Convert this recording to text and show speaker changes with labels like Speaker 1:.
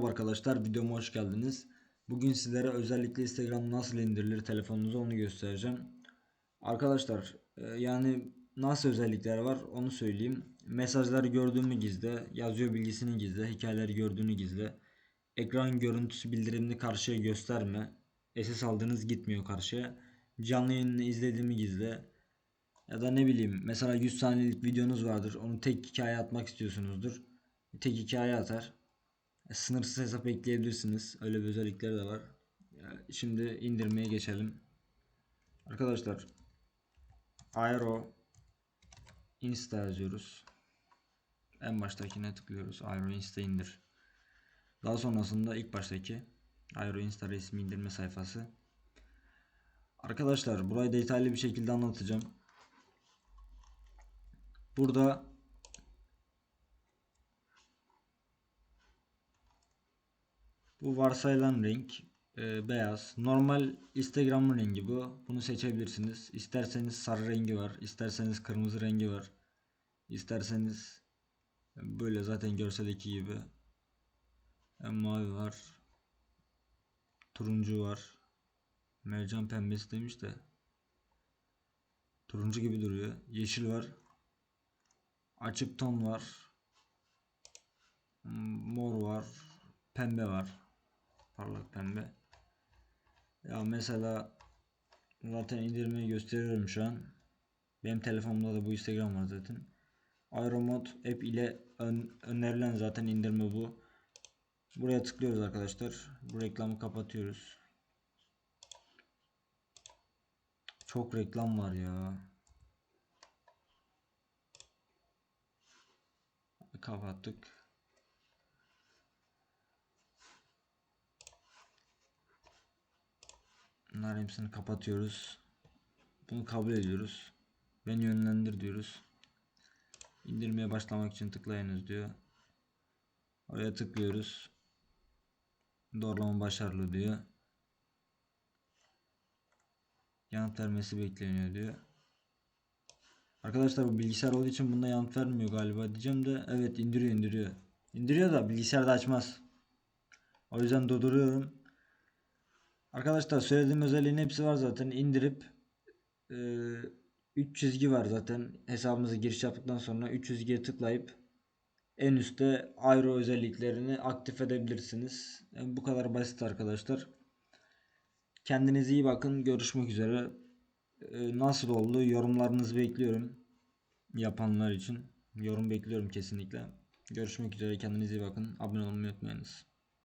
Speaker 1: Merhaba arkadaşlar videoma hoş geldiniz. Bugün sizlere özellikle Instagram nasıl indirilir telefonunuza onu göstereceğim. Arkadaşlar e, yani nasıl özellikler var onu söyleyeyim. Mesajları gördüğümü gizle, yazıyor bilgisini gizle, hikayeleri gördüğünü gizle. Ekran görüntüsü bildirimini karşıya gösterme. SS aldığınız gitmiyor karşıya. Canlı yayını izlediğimi gizle. Ya da ne bileyim mesela 100 saniyelik videonuz vardır. Onu tek hikaye atmak istiyorsunuzdur. Tek hikaye atar. Sınırsız hesap ekleyebilirsiniz. Öyle bir özellikleri de var. Şimdi indirmeye geçelim. Arkadaşlar Aero Insta yazıyoruz. En baştakine tıklıyoruz. Aero Insta indir. Daha sonrasında ilk baştaki Aero Insta resmi indirme sayfası. Arkadaşlar burayı detaylı bir şekilde anlatacağım. Burada Bu varsayılan renk e, beyaz. Normal Instagram'ın rengi bu. Bunu seçebilirsiniz. İsterseniz sarı rengi var. isterseniz kırmızı rengi var. İsterseniz böyle zaten görseldeki gibi e, mavi var. Turuncu var. Mercan pembesi demiş de turuncu gibi duruyor. Yeşil var. Açık ton var. Mor var. Pembe var parlak pembe. Ya mesela zaten indirmeyi gösteriyorum şu an. Benim telefonumda da bu Instagram var zaten. Aeromod app ile ön, önerilen zaten indirme bu. Buraya tıklıyoruz arkadaşlar. Bu reklamı kapatıyoruz. Çok reklam var ya. Kapattık. Bunların hepsini kapatıyoruz. Bunu kabul ediyoruz. Beni yönlendir diyoruz. İndirmeye başlamak için tıklayınız diyor. Oraya tıklıyoruz. Doğrulama başarılı diyor. Yanıt vermesi bekleniyor diyor. Arkadaşlar bu bilgisayar olduğu için bunda yanıt vermiyor galiba diyeceğim de evet indiriyor indiriyor. İndiriyor da bilgisayarda açmaz. O yüzden durduruyorum. Arkadaşlar söylediğim özelliğin hepsi var zaten. İndirip 3 çizgi var zaten. Hesabımıza giriş yaptıktan sonra 3 çizgiye tıklayıp en üstte ayrı özelliklerini aktif edebilirsiniz. Yani bu kadar basit arkadaşlar. Kendinize iyi bakın. Görüşmek üzere. E, nasıl oldu? Yorumlarınızı bekliyorum. Yapanlar için. Yorum bekliyorum kesinlikle. Görüşmek üzere. Kendinize iyi bakın. Abone olmayı unutmayınız.